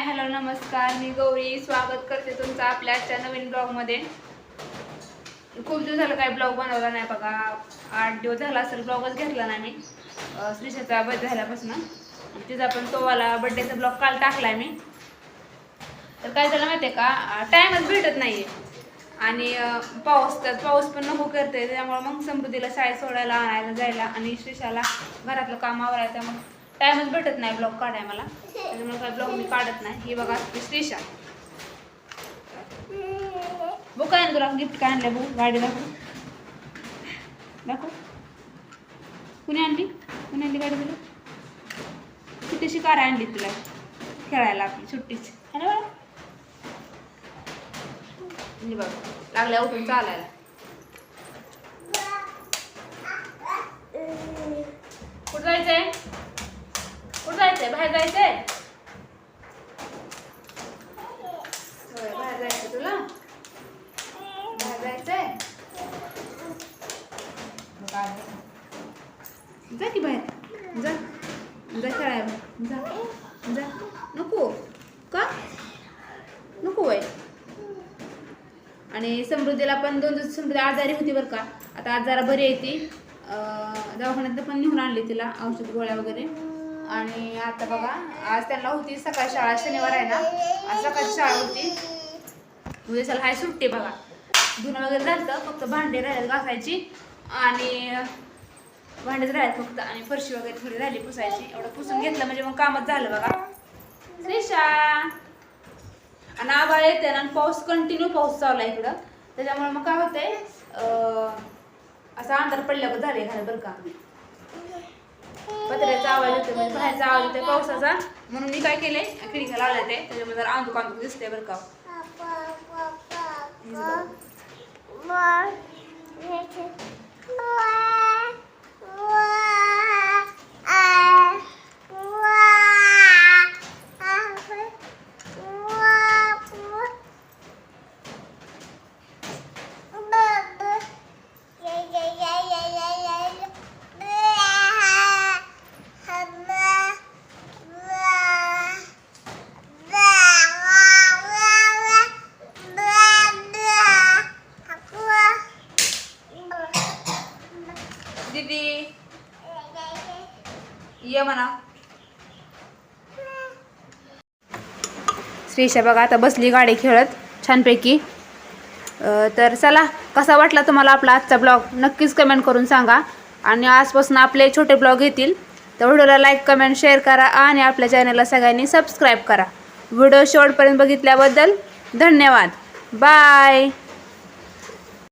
Hello नमस्कार. मी गौरी. स्वागत करते तुमचं आपल्या आजच्या नवीन ब्लॉगमध्ये. खूप दिवस झालं काय ब्लॉग बनवला नाही बघा. आठ दिवस झाला असेल ब्लॉगच घेतला नाही मी. श्रीशाचा श्रीषाचा बर्थडे झाल्यापासून. तिचा पण तोवाला बड्डेचा ब्लॉग काल टाकलाय मी. तर काय झालं माहिती आहे का टाईमच भेटत नाही आणि पाऊस तर पाऊस पण नको करते त्यामुळे मग समृद्धीला शाळेत सोडायला आणायला जायला आणि श्रीषाला घरातलं काम आवरायला त्यामुळे टाईमच भेटत नाही ब्लॉग काढाय मला. त्याच्यामुळे काय ब्लॉग मी काढत नाही. ही बघा श्रीशा. बघ काय ना तुला? गिफ्ट काय आणलं बघ गाडी दाखव. दाखव. कुणी आणली? कुणी आणली गाडी तुला? छोटीशी कार आणली तुला. खेळायला आपली सुट्टीची आहे ना बघा म्हणजे बघ लागल्या उठून चालायला. जायचंय? बाहेर जायचंय? होय बाहेर जायचं तुला? बाहेर जायचंय? जा की बाहेर. जा. जा खेळायला जा. जा. नको. का? नको वय आणि समृद्धीला पण दोन दिवस समृद्धी आजारी होती बरं का. आता आज जरा बरी आहे ती. दवाखान्यात पण नेऊन आणली तिला. औषध गोळ्या वगैरे. आणि आता बघा आज त्यांना होती सकाळ शाळा शनिवार आहे ना. आज सकाळची शाळा होती. उद्या चला हाय सुट्टी बघा. धुणं वगैरे झालं फक्त भांडे राहिले घासायची आणि भांडेच राहिले फक्त आणि फरशी वगैरे थोडी राहिली पुसायची. एवढं पुसून घेतलं म्हणजे मग कामच झालं बघा. श्रीशा आणि आभाळ येते आणि पाऊस कंटिन्यू पाऊस चालू आहे इकडं. त्याच्यामुळे मग काय होतंय असं असा अंधार पडल्यावर झाले घरात बरं का. पत्र्याचा आवाज येतो म्हणजे बाहेरचा आवाज येतोय पावसाचा. म्हणून मी काय केलंय खिडक्या लावल्या ते त्याच्यामुळे जरा अंधुक अंधुक दिसतंय बरं का. हेच बघा. दीदी। ये म्हणा. श्रीषा बघा आता बसली गाडी खेळत छानपैकी. तर चला कसा वाटला तुम्हाला आपला आजचा ब्लॉग? नक्कीच कमेंट करून सांगा. आणि आजपासून आपले छोटे ब्लॉग येतील. तर व्हिडिओला लाईक कमेंट शेअर करा आणि आपल्या चॅनलला सगळ्यांनी सबस्क्राईब करा. व्हिडिओ शेवटपर्यंत बघितल्याबद्दल धन्यवाद. बाय!